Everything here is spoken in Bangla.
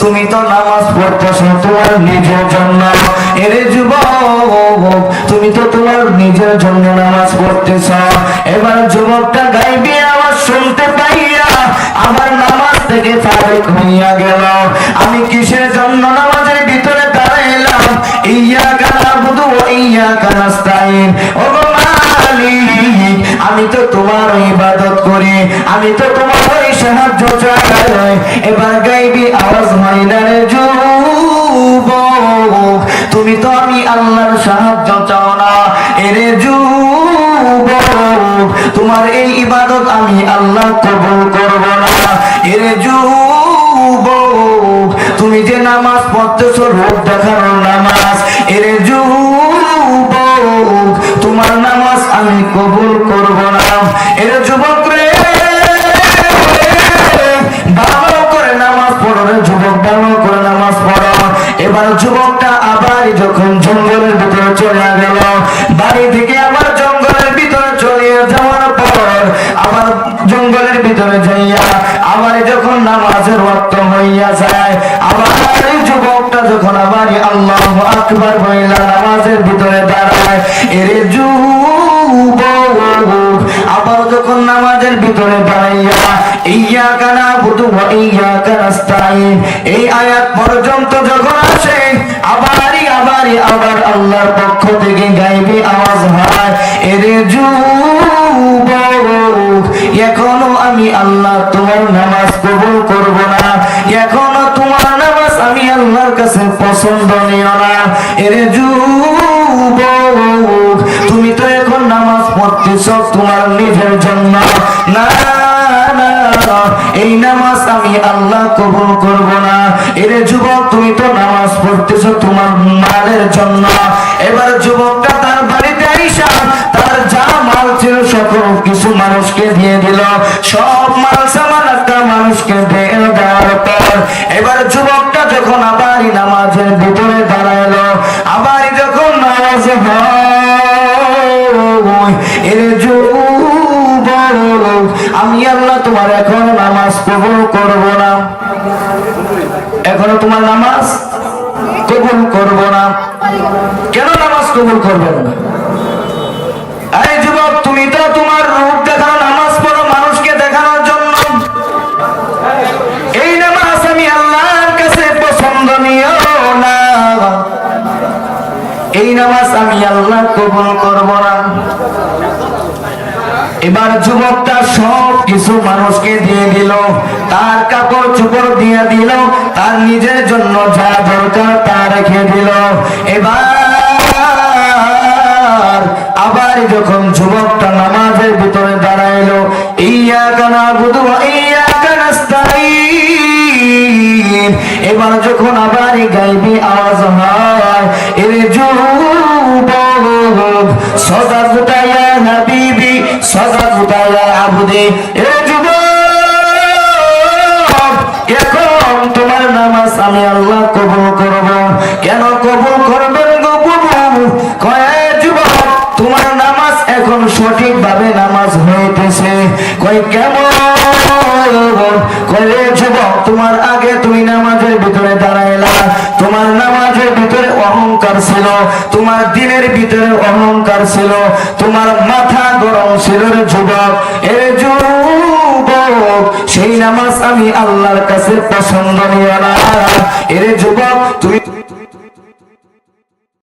তুমি তো নামাজ তোমার নিজের জন্য। এরে যুবক, তুমি তো তোমার নিজের জন্য নামাজ পড়তেছ। এবার যুবকটা গাইবে শুনতে পাইয়া নামাজ থেকে হইয়া গেল। আমি কিসের জন্য নামাজের ভিতরে দাঁড়াইলাম? নাবুদু ওয়া ইয়াকা নাস্তাইন ও মালিক, আমি তো তোমার ইবাদত করি, আমি তো তোমার সাহায্য চাই এবার গাইবি আওয়াজ না রে যুবক। তুমি তো আমি আল্লাহর সাহায্য চাও না, এরে যুবক। তোমার এই ইবাদত আমি আল্লাহ কবুল করব না, এরে যুবক। তুমি যে নামাজ পড়তেছো রোগ দেখানোর নামাজ, এরে যুবক। তোমার নামাজ আমি কবুল করব না, এর যুবক। চলে গেল। বাড়ি থেকে আবার জঙ্গলের ভিতরে চলে যাওয়ার পর আবার জঙ্গলের ভিতরে যাইয়া আবার যখন নামাজের ওয়াক্ত হইয়া যায় আবার যুবকটা যখন আবার আল্লাহ আকবার বইলা নামাজের ভিতরে দাঁড়ায়, এর যুবক আবার যখন নামাজের ভিতরে দাঁড়াইয়া ইয়া কানা বুধু ইয়া কানাস্তাইন এই আয়াত পর্যন্ত যখন আসে আবারই আবারই আবার আল্লাহর পক্ষ থেকে গাইবে আওয়াজ হয়। এর যুবক, এখনও আমি আল্লাহ তোমার নামাজ কবুল করব না। এখনও তোমার নামাজ আমি আল্লাহর কাছে পছন্দনীয় না। এর যুবক, তুমি তো এখন নামাজ পড়তেছ তোমার নিজের জন্য। না এই নামাজ আমি আল্লাহ কবুল করব না। এর যুবক, তুমি তো নামাজ পড়তেছ তোমার মালের জন্য। এবার যুবকটা তার বাড়িতে আইসা, তার যা মাল ছিল সকল কিছু মানুষকে দিয়ে দিল। সব মাল সামান একটা মানুষকে দিয়ে দেওয়ার পর এবার যুবকটা যখন আবার নামাজের ভিতরে দাঁড়াল আবার যখন নামাজ হয় এর আমি আল্লাহ তোমার এখন নামাজ কবুল করব না। এখনও তোমার নামাজ কবুল করব না। কেন নামাজ কবুল করবেন না? যুবক, তুমি তো তোমার রূপ নামাজ পড়ো মানুষকে দেখানোর জন্য। এই নামাজ আমি আল্লাহর কাছে পছন্দনীয় না। এই নামাজ আমি আল্লাহ কবুল করব না। এবার যুবকটা সব কিছু মানুষকে দিয়ে দিল। তার কাপড় চোপড় দিয়ে দিল। তার নিজের জন্য যা দরকার তা রেখে দিল। এবার আবার যখন যুবকটা নামাজের ভিতরে দাঁড়াইলো, ইয়া কানা বুধু ইয়া এবার যখন আবার গাইবি আওয়াজ হয়, এর যুবক, সদা গুটাইয়া গুটাইয়া এ এখন তোমার নামাজ আমি আল্লাহ কবুল করব। কেন কবুল করবেন গো তোমার নামাজ এখন সঠিক ভাবে নামাজ হইতেছে। কয়, কেমন? যুবক, তোমার আগে তুমি নামাজের ভিতরে দাঁড়াইলা। তোমার নামাজের ভিতরে অহংকার ছিল, তোমার দিনের ভিতরে অহংকার ছিল, তোমার মাথা গরম ছিল যুবক। এ সেই নামাজ আমি আল্লাহর কাছে পছন্দনীয় না। এরে যুবক, তুমি